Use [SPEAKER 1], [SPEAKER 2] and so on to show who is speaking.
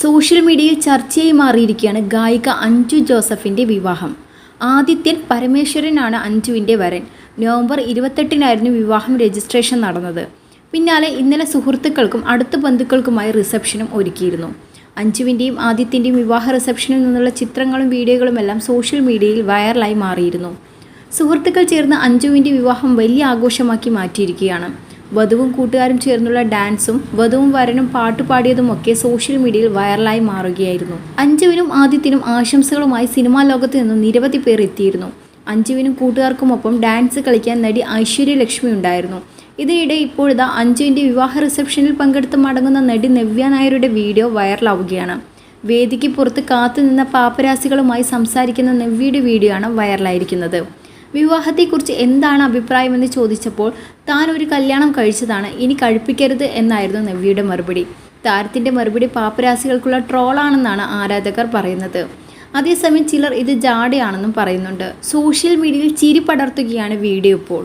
[SPEAKER 1] Social മീഡിയയിൽ ചർച്ചയായി മാറിയിരിക്കുകയാണ് ഗായിക അഞ്ജു ജോസഫിന്റെ വിവാഹം. ആദിത്യൻ പരമേശ്വരനാണ് അഞ്ജുവിന്റെ വരൻ. നവംബർ ഇരുപത്തെട്ടിനായിരുന്നു വിവാഹം രജിസ്ട്രേഷൻ നടന്നത്. പിന്നാലെ ഇന്നലെ സുഹൃത്തുക്കൾക്കും അടുത്ത ബന്ധുക്കൾക്കുമായി റിസപ്ഷനും ഒരുക്കിയിരുന്നു. അഞ്ജുവിന്റെയും ആദിത്യന്റെയും വിവാഹ റിസപ്ഷനിൽ നിന്നുള്ള ചിത്രങ്ങളും വീഡിയോകളും എല്ലാം സോഷ്യൽ മീഡിയയിൽ വൈറലായി മാറിയിരുന്നു. സുഹൃത്തുക്കൾ ചേർന്ന് അഞ്ജുവിന്റെ വിവാഹം വലിയ ആഘോഷമാക്കി മാറ്റിയിരിക്കുകയാണ്. വധുവും കൂട്ടുകാരും ചേർന്നുള്ള ഡാൻസും വധുവും വരനും പാട്ടുപാടിയതുമൊക്കെ സോഷ്യൽ മീഡിയയിൽ വൈറലായി മാറുകയായിരുന്നു. അഞ്ജുവിനും ആദിത്യനും ആശംസകളുമായി സിനിമാ ലോകത്ത് നിന്നും നിരവധി പേർ എത്തിയിരുന്നു. അഞ്ജുവിനും കൂട്ടുകാർക്കുമൊപ്പം ഡാൻസ് കളിക്കാൻ നടി ഐശ്വര്യ ലക്ഷ്മി ഉണ്ടായിരുന്നു. ഇതിനിടെ ഇപ്പോഴിതാ അഞ്ജുവിന്റെ വിവാഹ റിസപ്ഷനിൽ പങ്കെടുത്ത് മടങ്ങുന്ന നടി നവ്യ നായരുടെ വീഡിയോ വൈറലാവുകയാണ്. വേദിക്ക് പുറത്ത് കാത്തുനിന്ന പാപ്പരാസികളുമായി സംസാരിക്കുന്ന നവ്യയുടെ വീഡിയോ ആണ് വൈറലായിരിക്കുന്നത്. വിവാഹത്തെക്കുറിച്ച് എന്താണ് അഭിപ്രായമെന്ന് ചോദിച്ചപ്പോൾ താൻ ഒരു കല്യാണം കഴിച്ചതാണ് ഇനി കഴിപ്പിക്കരുത് എന്നായിരുന്നു നവ്യയുടെ മറുപടി. താരത്തിന്റെ മറുപടി പാപ്പരാസികൾക്കുള്ള ട്രോളാണെന്നാണ് ആരാധകർ പറയുന്നത്. അതേസമയം ചിലർ ഇത് ജാടയാണെന്നും പറയുന്നുണ്ട്. സോഷ്യൽ മീഡിയയിൽ ചിരി പടർത്തുകയാണ് വീഡിയോ ഇപ്പോൾ.